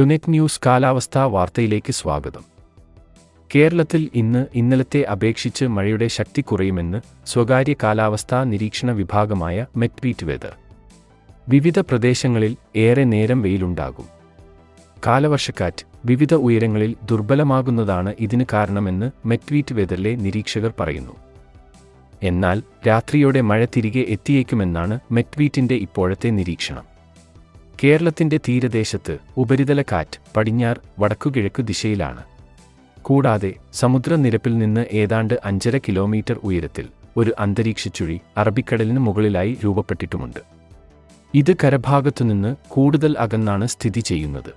ടുനെറ്റ് news കാലാവസ്ഥാ വാർത്തയിലേക്ക് സ്വാഗതം. കേരളത്തിൽ ഇന്ന് ഇന്നലത്തെ അപേക്ഷിച്ച് മഴയുടെ ശക്തി കുറയുമെന്ന് സ്വകാര്യ കാലാവസ്ഥാ നിരീക്ഷണ വിഭാഗമായ മെറ്റ്വീറ്റ് വെതർ. വിവിധ പ്രദേശങ്ങളിൽ ഏറെ നേരം വെയിലുണ്ടാകും. കാലവർഷക്കാറ്റ് വിവിധ ഉയരങ്ങളിൽ ദുർബലമാകുന്നതാണ് ഇതിന് കാരണമെന്ന് മെറ്റ്വീറ്റ് വെതറിലെ നിരീക്ഷകർ പറയുന്നു. എന്നാൽ രാത്രിയോടെ മഴ തിരികെ എത്തിയേക്കുമെന്നാണ് മെറ്റ്വീറ്റിന്റെ ഇപ്പോഴത്തെ നിരീക്ഷണം. കേരളത്തിന്റെ തീരദേശത്ത് ഉപരിതല കാറ്റ് പടിഞ്ഞാർ വടക്കുകിഴക്കു ദിശയിലാണ്. കൂടാതെ സമുദ്രനിരപ്പിൽ നിന്ന് ഏതാണ്ട് അഞ്ചര കിലോമീറ്റർ ഉയരത്തിൽ ഒരു അന്തരീക്ഷ ചുഴി അറബിക്കടലിന് മുകളിലായി രൂപപ്പെട്ടിട്ടുമുണ്ട്. ഇത് കരഭാഗത്തുനിന്ന് കൂടുതൽ അകന്നാണ് സ്ഥിതി ചെയ്യുന്നത്.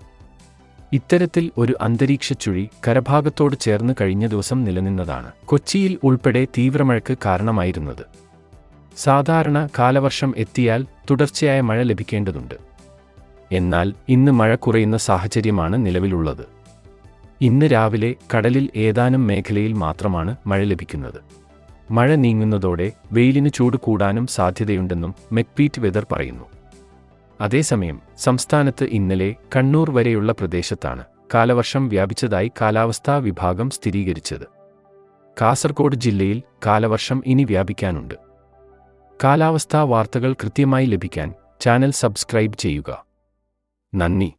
ഇത്തരത്തിൽ ഒരു അന്തരീക്ഷ ചുഴി കരഭാഗത്തോട് ചേർന്ന് കഴിഞ്ഞ ദിവസം നിലനിന്നതാണ്. കൊച്ചിയിൽ ഉൾപ്പെടെ തീവ്രമഴയ്ക്ക് കാരണമായിരുന്നത്. സാധാരണ കാലവർഷം എത്തിയാൽ തുടർച്ചയായ മഴ ലഭിക്കേണ്ടതുണ്ട്. എന്നാൽ ഇന്ന് മഴ കുറയുന്ന സാഹചര്യമാണ് നിലവിലുള്ളത്. ഇന്ന് രാവിലെ കടലിൽ ഏതാനും മേഖലയിൽ മാത്രമാണ് മഴ ലഭിക്കുന്നത്. മഴ നീങ്ങുന്നതോടെ വെയിലിന് ചൂട് കൂടാനും സാധ്യതയുണ്ടെന്നും മെക്പീറ്റ് വെതർ പറയുന്നു. അതേസമയം സംസ്ഥാനത്ത് ഇന്നലെ കണ്ണൂർ വരെയുള്ള പ്രദേശത്താണ് കാലവർഷം വ്യാപിച്ചതായി കാലാവസ്ഥാ വിഭാഗം സ്ഥിരീകരിച്ചത്. കാസർഗോഡ് ജില്ലയിൽ കാലവർഷം ഇനി വ്യാപിക്കാനുണ്ട്. കാലാവസ്ഥാ വാർത്തകൾ കൃത്യമായി ലഭിക്കാൻ ചാനൽ സബ്സ്ക്രൈബ് ചെയ്യുക. 难逆。